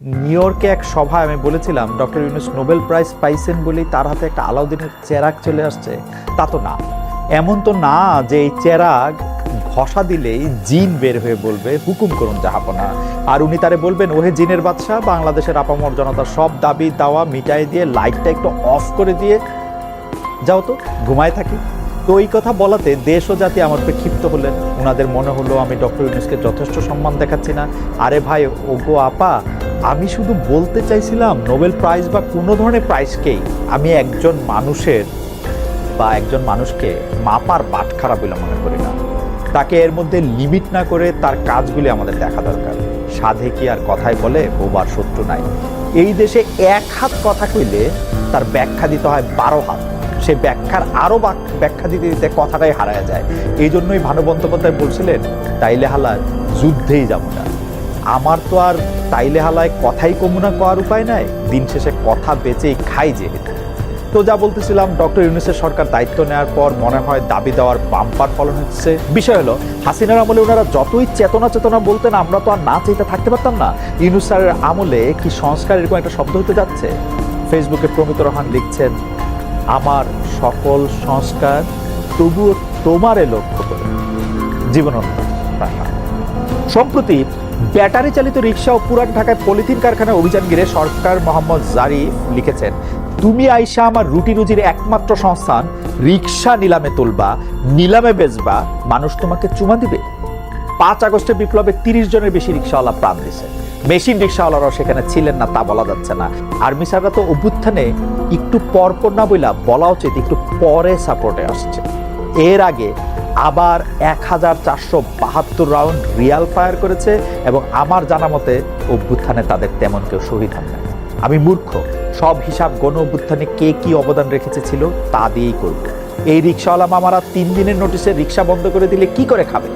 New ইয়র্কে এক সভায় আমি বলেছিলাম, ডক্টর ইউনুস নোবেল প্রাইজ পাইছেন বলেই তার হাতে একটা আলাউদ্দিনের চেরাগ চলে আসছে। তা তো না। এমন তো না যে এই চেরাগ ঘষা দিলেই জিন বের হয়ে বলবে, হুকুম করুন জাহাপনা। আর উনি তারে বলবেন, ওহে জিনের বাদশাহ, বাংলাদেশের আপামর জনতার সব দাবি দাওয়া মিটাই দিয়ে লাইটটা একটু অফ করে দিয়ে যাও তো, ঘুমায় থাকি। তো এই কথা বলাতে দেশ ও জাতি আমার ক্ষিপ্ত হলেন। ওনাদের মনে হলো, আমি ডক্টর ইউনুসকে যথেষ্ট সম্মান দেখাচ্ছি না। আরে ভাই, ওগো আপা আমি শুধু বলতে চাইছিলাম নোবেল প্রাইজ বা কোনো ধরনের প্রাইজকেই আমি একজন মানুষের বা একজন মানুষকে মাপার বাটখারা বলে মনে করি না। তাকে এর মধ্যে লিমিট না করে তার কাজগুলি আমাদের দেখা দরকার। সাধে কি আর কথায় বলে, বোবার শত্রু নাই। এই দেশে এক হাত কথা কইলে তার ব্যাখ্যা দিতে হয় বারো হাত। সে ব্যাখ্যার আরও ব্যাখ্যা দিতে দিতে কথাটাই হারায় যায়। এই জন্যই ভানু বন্দ্যোপাধ্যায় বলছিলেন, তাইলে হালায় যুদ্ধেই যাব না। আমার তো আর তাইলে হালায় কথাই কমুনা করার উপায় নাই। দিন শেষে কথা বেচেই খাই যে তো যা বলতেছিলাম, ডক্টর ইউনুসের সরকার দায়িত্ব নেওয়ার পর মনে হয় দাবি দেওয়ার বাম্পার ফলন হচ্ছে। বিষয় হলো, হাসিনার আমলে ওনারা যতই চেতনা চেতনা বলতেন, আমরা তো আর না চাইতে থাকতে পারতাম না। ইউনুস স্যারের আমলে কি সংস্কার এরকম একটা শব্দ হতে যাচ্ছে। ফেসবুকে প্রমিত রহান লিখছেন, আমার সকল সংস্কার তবুও তোমারে লক্ষ্য করে। জীবনন্ত সম্প্রতি ব্যাটারি চালিত রিক্সা ও পুরান ঢাকায় পলিথিন কারখানায় অভিযান ঘিরে সরকার মোহাম্মদ জারিফ লিখেছেন, তুমি আইসা আমার রুটি রুজির একমাত্র সংস্থান রিক্সা নিলামে তুলবা, নিলামে বেচবা, মানুষ তোমাকে চুমা দিবে। পাঁচ আগস্টের বিপ্লবে তিরিশ জনের বেশি রিক্সাওয়ালা প্রাণ দিয়েছে। মেশিন রিক্সাওয়ালারাও সেখানে ছিলেন না, তা বলা যাচ্ছে না। আর্মি স্যাররা তো অভ্যুত্থানে একটু পরপর না বইলা বলা উচিত, একটু পরে সাপোর্টে আসছে। এর আগে আবার এক হাজার চারশো বাহাত্তর রাউন্ড রিয়াল ফায়ার করেছে এবং আমার জানা মতে অভ্যুত্থানে তাদের তেমন কেউ শহীদ হন না আমি মূর্খ, সব হিসাব গণ অভ্যুত্থানে কে কি অবদান রেখেছে ছিল তা দিয়েই করব। এই রিক্সাওয়ালা মামারা তিন দিনের নোটিশে রিক্সা বন্ধ করে দিলে কি করে খাবে?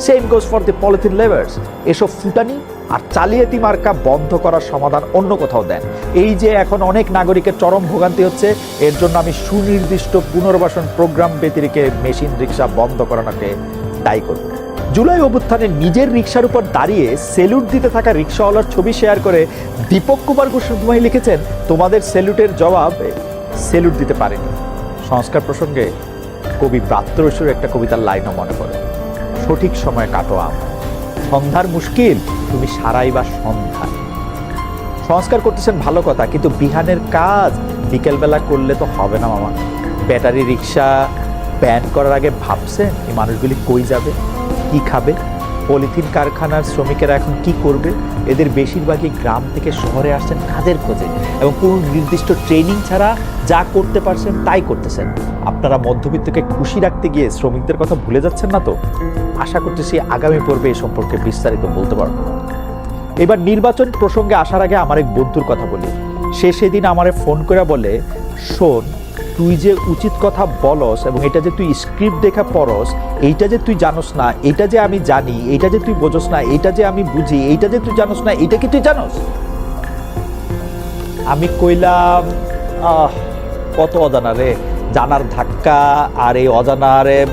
Same goes for the polythene lovers এসব ফুটানি আর চালিয়াতি মার্কা বন্ধ করার সমাধান অন্য কোথাও দেন। এই যে এখন অনেক নাগরিকের চরম ভোগান্তি হচ্ছে, এর জন্য আমি সুনির্দিষ্ট পুনর্বাসন প্রোগ্রাম ব্যতিরিকে মেশিন রিক্সা বন্ধ করানোকে দায়ী করব। জুলাই অভ্যুত্থানে নিজের রিক্সার উপর দাঁড়িয়ে সেলুট দিতে থাকা রিক্সাওয়ালার ছবি শেয়ার করে দীপক কুমার গোস্বামী লিখেছেন, তোমাদের সেলুটের জবাব সেলুট দিতে পারেনি। সংস্কার প্রসঙ্গে কবি ব্রাত্যরেশ্বর একটা কবিতার লাইনও মনে পড়ে, সঠিক সময় কাটো আম। সন্ধ্যার মুশকিল তুমি সারাই বা সন্ধ্যা সংস্কার করতেছেন ভালো কথা, কিন্তু বিহানের কাজ বিকেলবেলা করলে তো হবে না মামা। ব্যাটারি রিক্সা, ব্যান করার আগে ভাবছেন এই মানুষগুলি কই যাবে, কি খাবে? পলিথিন কারখানার শ্রমিকেরা এখন কি করবে? এদের বেশিরভাগই গ্রাম থেকে শহরে আসছেন কাজের খোঁজে এবং কোনো নির্দিষ্ট ট্রেনিং ছাড়া যা করতে পারছেন তাই করতেছেন। আপনারা মধ্যবিত্তকে খুশি রাখতে গিয়ে শ্রমিকদের কথা ভুলে যাচ্ছেন না তো? আশা করতেছি আগামী পর্বে এ সম্পর্কে বিস্তারিত বলতে পারব। এবার নির্বাচন প্রসঙ্গে আসার আগে আমার এক বন্ধুর কথা বলি। সে সেদিন আমারে ফোন করে বলে, শোন তুই যে উচিত কথা বলস এবং এটা যে তুই স্ক্রিপ্ট দেখা পড়স, এইটা যে তুই জানোস না এটা যে আমি জানি এটা যে তুই বোঝস না এটা যে আমি বুঝি, এইটা যে তুই জানোস না এটা কি তুই জানোস? আমি কইলাম, আহ, কত অজানা রে, জানার ধাক্কা আর এই অজানারে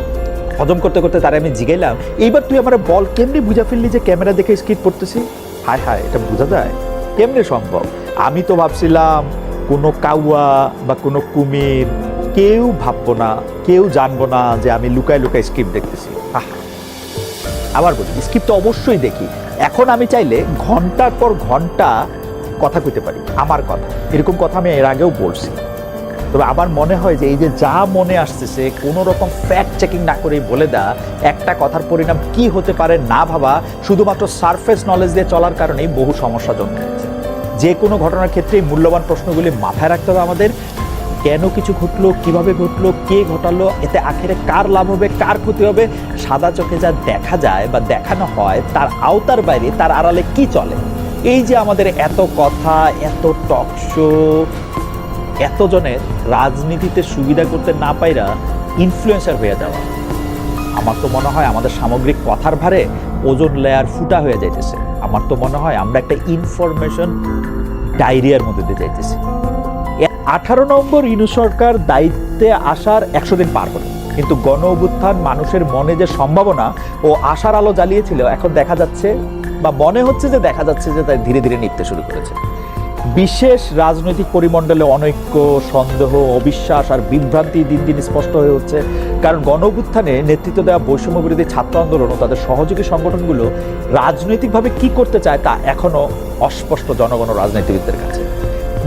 হজম করতে করতে তারে আমি জিগাইলাম। এইবার তুই আমার বল, কেমনি বুঝা ফেললি যে ক্যামেরা দেখে স্ক্রিপ্ট পড়তেছি? হায় হায়, এটা বোঝা যায়? কেমনে সম্ভব? আমি তো ভাবছিলাম কোনো কাউয়া বা কোনো কুমির কেউ ভাববো না, কেউ জানব না যে আমি লুকায় লুকায় স্ক্রিপ্ট দেখতেছি। আবার বলি স্ক্রিপ্ট তো অবশ্যই দেখি। এখন আমি চাইলে ঘণ্টার পর ঘণ্টা কথা কইতে পারি, আমার কথা। এরকম কথা আমি এর আগেও বলছি। তবে আমার মনে হয় যে এই যে যা মনে আসতেছে কোনো রকম ফ্যাক্ট চেকিং না করেই বলে দেওয়া একটা কথার পরিণাম কি হতে পারে না ভাবা, শুধুমাত্র সারফেস নলেজ দিয়ে চলার কারণেই বহু সমস্যা জন্ম যে কোনো ঘটনার ক্ষেত্রে মূল্যবান প্রশ্নগুলি মাথায় রাখতে হবে আমাদের। কেন কিছু ঘটলো, কীভাবে ঘটলো, কে ঘটালো, এতে আখেরে কার লাভ হবে, কার ক্ষতি হবে, সাদা চোখে যা দেখা যায় বা দেখানো হয়, তার আওতার বাইরে, তার আড়ালে কি চলে? এই যে আমাদের এত কথা, এত টক শো এতজনের রাজনীতিতে সুবিধা করতে না পাইরা ইনফ্লুয়েন্সার হয়ে যাওয়া। আমার তো মনে হয় আমাদের সামগ্রিক কথার ভারে ওজন লেয়ার ফুটা হয়ে যাইতেছে। আমার তো মনে হয় আমরা একটা ইনফরমেশন ডায়রিয়ার মধ্যে দিয়ে যাইতেছি। আঠারো নম্বর ইনু সরকার দায়িত্বে আসার একশো দিন পার হলো। কিন্তু গণ অভ্যুত্থান মানুষের মনে যে সম্ভাবনা ও আশার আলো জ্বালিয়েছিল, এখন দেখা যাচ্ছে বা মনে হচ্ছে যে দেখা যাচ্ছে যে তাই ধীরে ধীরে নিতে শুরু করেছে। বিশেষ রাজনৈতিক পরিমণ্ডলে অনৈক্য, সন্দেহ, অবিশ্বাস আর বিভ্রান্তি দিন দিন স্পষ্ট হয়ে হচ্ছে কারণ গণ নেতৃত্ব দেওয়া বৈষম্য বিরোধী ছাত্র আন্দোলন ও তাদের সহযোগী সংগঠনগুলো রাজনৈতিকভাবে কি করতে চায় তা এখনও অস্পষ্ট জনগণ রাজনীতিবিদদের কাছে।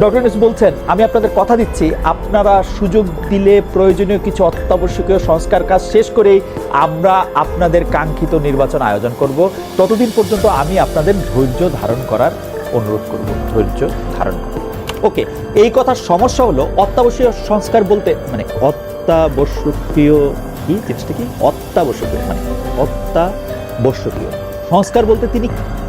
ডক্টর ইউনুস বলছেন, আমি আপনাদের কথা দিচ্ছি, আপনারা সুযোগ দিলে প্রয়োজনীয় কিছু অত্যাবশ্যকীয় সংস্কার কাজ শেষ করেই আমরা আপনাদের কাঙ্ক্ষিত নির্বাচন আয়োজন করব। ততদিন পর্যন্ত আমি আপনাদের ধৈর্য ধারণ করার অনুরোধ করব, ধৈর্য ধারণ করব। ওকে এই কথার সমস্যা হলো অত্যাবশ্যকীয় সংস্কার বলতে মানে অত্যাবশ্যকীয় কি? জিনিসটা কি? অত্যাবশ্যকীয় মানে অত্যাবশ্যকীয়। সংস্কার বলতে তিনি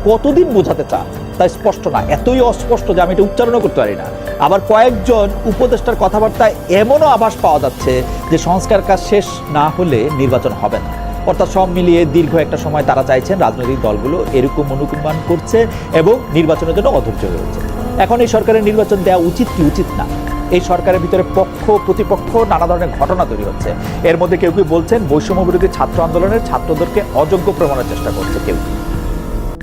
কতদিন বোঝাতে চান? তা স্পষ্ট না, এতই অস্পষ্ট যে আমি এটা উচ্চারণও করতে পারি না। আবার কয়েকজন উপদেষ্টার কথাবার্তায় এমনও আভাস পাওয়া যাচ্ছে যে সংস্কার কাজ শেষ না হলে নির্বাচন হবে না। অর্থাৎ সব মিলিয়ে দীর্ঘ একটা সময় তারা চাইছেন রাজনৈতিক দলগুলো এরকম অনুকম্পান করছে এবং নির্বাচনের জন্য অধৈর্য রয়েছে এখন এই সরকারের নির্বাচন দেওয়া উচিত কি উচিত না? এই সরকারের ভিতরে পক্ষ, প্রতিপক্ষ, নানা ধরনের ঘটনা তৈরি হচ্ছে। এর মধ্যে কেউ কেউ বলছেন বৈষম্য বিরোধী ছাত্র আন্দোলনের ছাত্রদেরকে অযোগ্য প্রমাণের চেষ্টা করছে কেউ।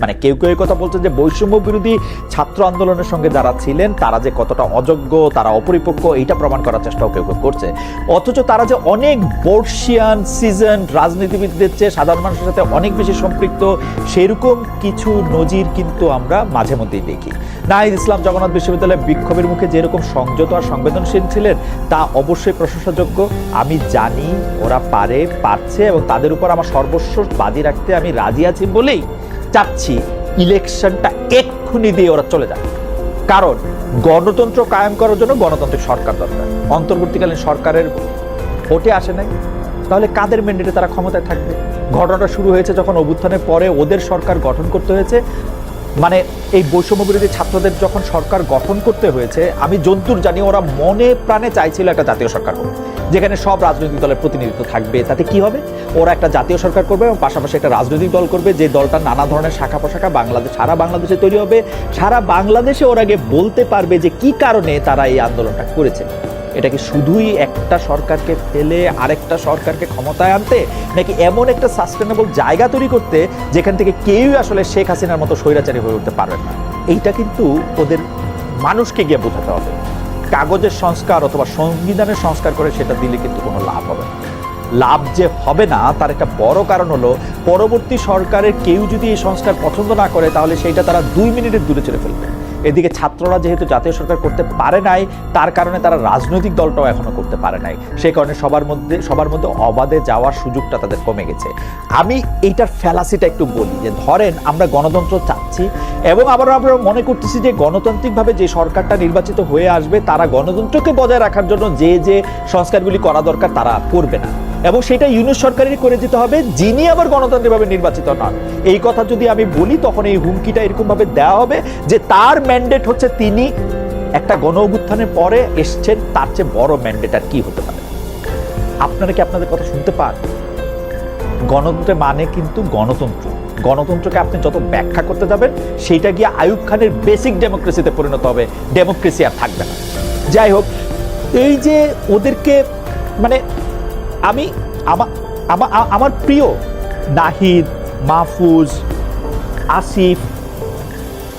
মানে কেউ কেউ কথা বলছেন যে বৈষম্য বিরোধী ছাত্র আন্দোলনের সঙ্গে যারা ছিলেন, তারা যে কতটা অযোগ্য, তারা অপরিপক্ক, এইটা প্রমাণ করার চেষ্টাও কেউ কেউ করছে। অথচ তারা যে অনেক বর্ষিয়ান সিজন রাজনীতিবিদদের চেয়ে সাধারণ মানুষের সাথে অনেক বেশি সম্পৃক্ত, সেরকম কিছু নজির কিন্তু আমরা মাঝে মধ্যেই দেখি। নাহিদ ইসলাম জগন্নাথ বিশ্ববিদ্যালয়ের বিক্ষোভের মুখে যেরকম সংযত আর সংবেদনশীল ছিলেন, তা অবশ্যই প্রশংসাযোগ্য। আমি জানি ওরা পারে, পারছে এবং তাদের উপর আমার সর্বস্ব বাজি রাখতে আমি রাজি আছি বলেই চাচ্ছি ইলেকশনটা এক্ষুনি দিয়ে ওরা চলে যাক। কারণ গণতন্ত্র কায়েম করার জন্য গণতান্ত্রিক সরকার দরকার। অন্তর্বর্তীকালীন সরকারের ভোটে আসে নাই। তাহলে কাদের ম্যান্ডেটে তারা ক্ষমতায় থাকবে? ঘটনাটা শুরু হয়েছে যখন অভ্যুত্থানের পরে ওদের সরকার গঠন করতে হয়েছে। মানে এই বৈষম্য বিরোধী ছাত্রদের যখন সরকার গঠন করতে হয়েছে, আমি জন্তুর জানি, ওরা মনে প্রাণে চাইছিল একটা জাতীয় সরকার হবে যেখানে সব রাজনৈতিক দলের প্রতিনিধিত্ব থাকবে। তাতে কি হবে? ওরা একটা জাতীয় সরকার করবে এবং পাশাপাশি একটা রাজনৈতিক দল করবে। যে দলটা নানা ধরনের শাখা পোশাখা বাংলাদেশ সারা বাংলাদেশে তৈরি হবে। সারা বাংলাদেশে ওরা আগে বলতে পারবে যে কি কারণে তারা এই আন্দোলনটা করেছে। এটা কি শুধুই একটা সরকারকে ফেলে আরেকটা সরকারকে ক্ষমতায় আনতে? নাকি এমন একটা সাস্টেনেবল জায়গা তৈরি করতে যেখান থেকে কেউই আসলে শেখ হাসিনার মতো স্বৈরাচারী হয়ে উঠতে পারবেন না? এইটা কিন্তু ওদের মানুষকে গিয়ে বোঝাতে হবে। কাগজের সংস্কার অথবা সংবিধানের সংস্কার করে সেটা দিলে কিন্তু কোনো লাভ হবে না। লাভ যে হবে না, তার একটা বড় কারণ হলো পরবর্তী সরকারের কেউ যদি এই সংস্কার পছন্দ না করে, তাহলে সেইটা তারা দুই মিনিটের দূরে চলে ফেলবে। এদিকে ছাত্ররা যেহেতু জাতীয় সরকার করতে পারে নাই, তার কারণে তারা রাজনৈতিক দলটাও এখনও করতে পারে নাই। সেই কারণে সবার মধ্যে সবার মধ্যে অবাধে যাওয়ার সুযোগটা তাদের কমে গেছে। আমি এইটার ফ্যালাসিটা একটু বলি যে, ধরেন আমরা গণতন্ত্র চাচ্ছি এবং আবার আমরা মনে করতেছি যে, গণতান্ত্রিকভাবে যে সরকারটা নির্বাচিত হয়ে আসবে, তারা গণতন্ত্রকে বজায় রাখার জন্য যে যে সংস্কারগুলি করা দরকার, তারা করবে না। এবং সেটা ইউনুস সরকারেরই করে দিতে হবে, যিনি আবার গণতান্ত্রিকভাবে নির্বাচিত নন। এই কথা যদি আমি বলি, তখন এই হুমকিটা এরকম ভাবে দেওয়া হবে যে তার ম্যান্ডেট হচ্ছে তিনি একটা গণ অভ্যুত্থানের পরে এসছেন, তার চেয়ে বড় ম্যান্ডেট আর কি হতে পারে। আপনারা কি আপনাদের কথা শুনতে পান? গণতন্ত্রের মানে কিন্তু গণতন্ত্র। গণতন্ত্রকে আপনি যত ব্যাখ্যা করতে যাবেন, সেইটা গিয়ে আয়ুব খানের বেসিক ডেমোক্রেসিতে পরিণত হবে। ডেমোক্রেসি আর থাকবে না। যাই হোক, এই যে ওদেরকে মানে আমি আমা- আমা- আমার প্রিয় নাহিদ, মাহফুজ, আসিফ,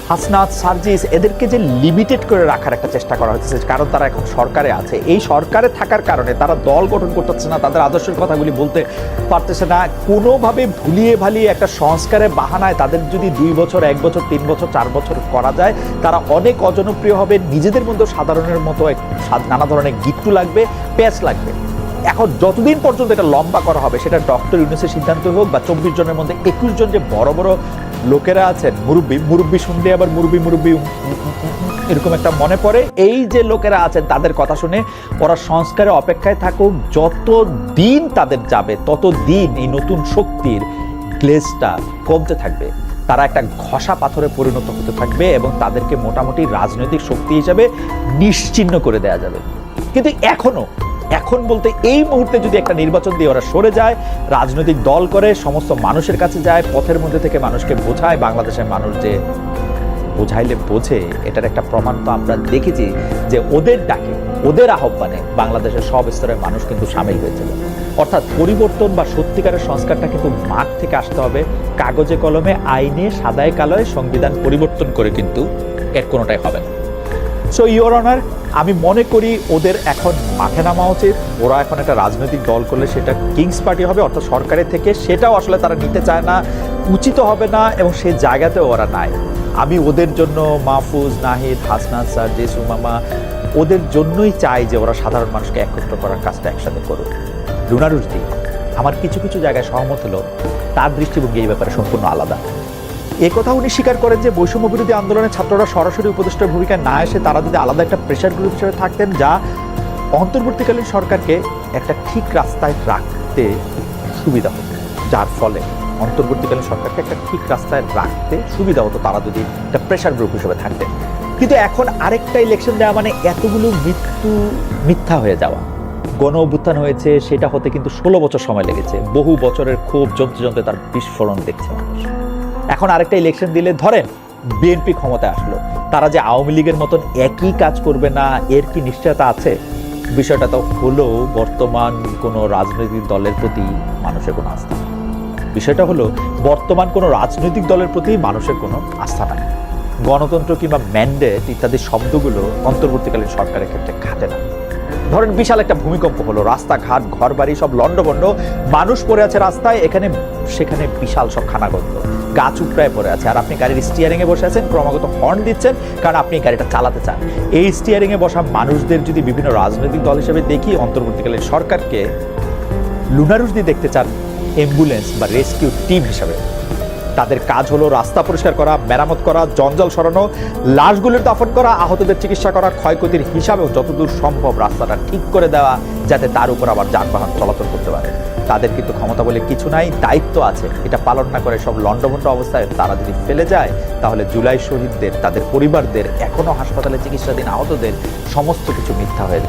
হাসনাত, সার্জিস, এদেরকে যে লিমিটেড করে রাখার একটা চেষ্টা করা হচ্ছে কারণ তারা এখন সরকারে আছে। এই সরকারে থাকার কারণে তারা দল গঠন করতেছে না, তাদের আদর্শের কথাগুলি বলতে পারতেছে না। কোনোভাবে ভুলিয়ে ভালিয়ে একটা সংস্কারের বাহানায় তাদের যদি দুই বছর, এক বছর, তিন বছর, চার বছর করা যায়, তারা অনেক অজনপ্রিয় হবে। নিজেদের মধ্যে সাধারণের মতো এক নানা ধরনের গিট্টু লাগবে, প্যাচ লাগবে। এখন যতদিন পর্যন্ত এটা লম্বা করা হবে, সেটা ডক্টর ইউনুসের সিদ্ধান্ত হোক বা চব্বিশ জনের মধ্যে একুশ জন যে বড় বড় লোকেরা আছেন, মুরব্বী মুরব্বী শুনলে আবার মুরব্বী মুরব্বী এরকম একটা মনে পড়ে। এই যে লোকেরা আছেন, তাদের কথা শুনে ওরা সংস্কারে অপেক্ষায় থাকুক যত দিন তাদের যাবে তত দিন এই নতুন শক্তির গ্লেজটা কমতে থাকবে। তারা একটা ঘষা পাথরে পরিণত হতে থাকবে এবং তাদেরকে মোটামুটি রাজনৈতিক শক্তি হিসাবে নিশ্চিহ্ন করে দেওয়া যাবে। কিন্তু এখনও এখন বলতে এই মুহূর্তে যদি একটা নির্বাচন দিয়ে ওরা সরে যায়, রাজনৈতিক দল করে, সমস্ত মানুষের কাছে যায়, পথের মধ্যে থেকে মানুষকে বোঝায়, বাংলাদেশের মানুষ যে বোঝাইলে বোঝে, এটার একটা প্রমাণ তো আমরা দেখেছি যে ওদের ডাকে, ওদের আহ্বানে বাংলাদেশের সব স্তরের মানুষ কিন্তু সামিল হয়েছিল। অর্থাৎ পরিবর্তন বা সত্যিকারের সংস্কারটা কিন্তু মাঠ থেকে আসতে হবে, কাগজে কলমে, আইনে, সাদায় কালোয় সংবিধান পরিবর্তন করে কিন্তু এর কোনোটাই হবে না। সো ইওর অনার আমি মনে করি ওদের এখন মাঠে নামা উচিত। ওরা এখন একটা রাজনৈতিক দল করলে সেটা কিংস পার্টি হবে, অর্থাৎ সরকারের থেকে। সেটাও আসলে তারা নিতে চায় না, উচিত হবে না, এবং সেই জায়গাতেও ওরা নাই। আমি ওদের জন্য মাহফুজ, নাহিদ হাসনান স্যার, জেসু মামা, ওদের জন্যই চাই যে ওরা সাধারণ মানুষকে একত্র করার কাজটা একসাথে করুক। রুনারুজদি আমার কিছু কিছু জায়গায় সহমত হলো, তার দৃষ্টিভঙ্গি এই ব্যাপারে সম্পূর্ণ আলাদা। এ কথা উনি স্বীকার করেন যে বৈষম্য বিরোধী আন্দোলনের ছাত্ররা সরাসরি উপদেষ্টার ভূমিকায় না এসে তারা যদি আলাদা একটা প্রেশার গ্রুপ হিসেবে থাকতেন যা অন্তর্বর্তীকালীন সরকারকে একটা ঠিক রাস্তায় রাখতে সুবিধা হতো, যার ফলে অন্তর্বর্তীকালীন সরকারকে একটা ঠিক রাস্তায় রাখতে সুবিধা হতো তারা যদি একটা প্রেশার গ্রুপ হিসেবে থাকতেন। কিন্তু এখন আরেকটা ইলেকশন দেওয়া মানে এতগুলো মৃত্যু, মিথ্যা হয়ে যাওয়া। গণ অভ্যুত্থান হয়েছে, সেটা হতে কিন্তু ষোলো বছর সময় লেগেছে। বহু বছরের ক্ষোভ যন্ত্রে তার বিস্ফোরণ দেখছে মানুষ। এখন আরেকটা ইলেকশন দিলে ধরেন বিএনপি ক্ষমতায় আসলো, তারা যে আওয়ামী লীগের মতন একই কাজ করবে না, এর কি নিশ্চয়তা আছে? বিষয়টা তো হলো বর্তমান কোনো রাজনৈতিক দলের প্রতি মানুষের কোনো আস্থা। বিষয়টা হলো বর্তমান কোনো রাজনৈতিক দলের প্রতি মানুষের কোনো আস্থা নাই। গণতন্ত্র কিংবা ম্যান্ডেট ইত্যাদি শব্দগুলো অন্তর্বর্তীকালীন সরকারের ক্ষেত্রে খাটে না। ধরেন বিশাল একটা ভূমিকম্প হলো, রাস্তাঘাট ঘর বাড়ি সব লন্ডভন্ড মানুষ পড়ে আছে রাস্তায়, এখানে, সেখানে বিশাল সব খানাগন্ধ। গাছ উপড়ায় পড়ে আছে। আর আপনি গাড়ির স্টিয়ারিংয়ে বসে আছেন, ক্রমাগত হর্ন দিচ্ছেন, কারণ আপনি গাড়িটা চালাতে চান। এই স্টিয়ারিংয়ে বসা মানুষদের যদি বিভিন্ন রাজনৈতিক দল হিসেবে দেখি, অন্তর্বর্তীকালে সরকারকে লুনারুসদি দেখতে চান অ্যাম্বুলেন্স বা রেস্কিউ টিম হিসাবে। তাদের কাজ হলো রাস্তা পরিষ্কার করা, মেরামত করা, জঞ্জাল সরানো, লাশগুলির দাফন করা, আহতদের চিকিৎসা করা ক্ষয়ক্ষতির হিসাবেও যতদূর সম্ভব রাস্তাটা ঠিক করে দেওয়া, যাতে তার উপর আবার যানবাহন চলাচল করতে পারে। তাদের কিন্তু ক্ষমতা বলে কিছু নাই, দায়িত্ব আছে। এটা পালন না করে সব লণ্ডভণ্ড অবস্থায় তারা যদি ফেলে যায়, তাহলে জুলাই শহীদদের, তাদের পরিবারদের, এখনও হাসপাতালে চিকিৎসাধীন আহতদের সমস্ত কিছু মিথ্যা হয়ে